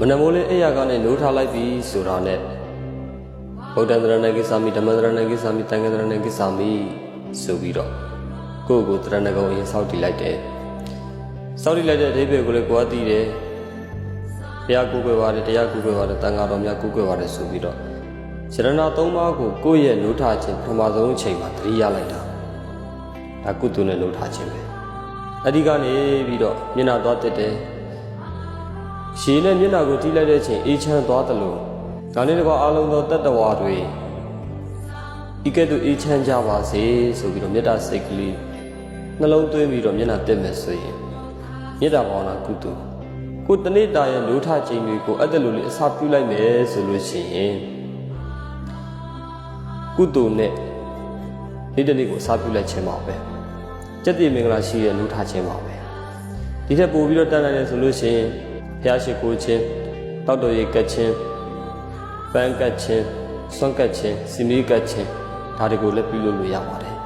မနမိုးလေးအိယာကနေနိုးထားလိုက်ပြီဆိုတာနဲ့ဗုဒ္ဓံတရဏကိစ္ဆာမိဓမ္မတရဏကိစ္ဆာမိတန်ခါတရဏကိစ္ဆာမိဆိုပြီးတော့ကိုယ့်ကိုယ်တရဏဂုံအရင်စောင့်တည်လိုက်တယ်စောင့်တည်လိုက်တဲ့အဓိပ္ပာယ်ကိုလည်းကိုယ်ကသိတယ်ဘုရားကိုယ်ွယ်ပါတယ်တရားကိုယ်ွယ်ပါတယ်တန်ခါတော်များကိုယ်ွယ်ပါတယ်ဆိုပြီးတော့ရတနာသုံးပါးကိုကိုယ့်ရဲ့နိုးထားခြင်းပထမဆုံးအချိန်မှာသတိရလိုက်တာဒါကုသိုလ်နဲ့နိုးထားခြင်းပဲအဲ့ဒီကနေပြီးတော့မျက်နှာသွားတက်တယ် ရှည်နဲ့မျက်နှာကိုတီးလိုက်တဲ့အချိန်အေးချမ်းသွားတယ်လို့ဒါနဲ့တကွာအလုံးသောတတ္တဝါတွေဤကဲ့သို့အေးချမ်းကြပါစေဆိုပြီးတော့မေတ္တာစိတ်ကလေးနှလုံးသွင်းပြီးတော့မျက်နှာတက်မယ်ဆိုရင်မေတ္တာဘာဝနာကုသိုလ်ကိုတနေ့တာရဲ့လိုထချိန်တွေကိုအဲ့ဒါလိုလေးအစာပြုလိုက်မယ်ဆိုလို့ရှိရင်ကုသိုလ်နဲ့နေ့တစ်နေ့ကိုအစာပြုလိုက်ခြင်းပါပဲစက်တိမင်္ဂလာရှိတဲ့လိုထခြင်းပါပဲဒီထက်ပိုပြီးတော့တန်နိုင်တယ်ဆိုလို့ရှိရင် ဘုရားရှိခိုးခြင်းတောက်တော်ရေကတ်ခြင်းပန်းကတ်ခြင်းဆွမ်းကတ်ခြင်းစီမီကတ်ခြင်းဒါတွေကိုလည်းပြုလုပ်လို့ရပါတယ်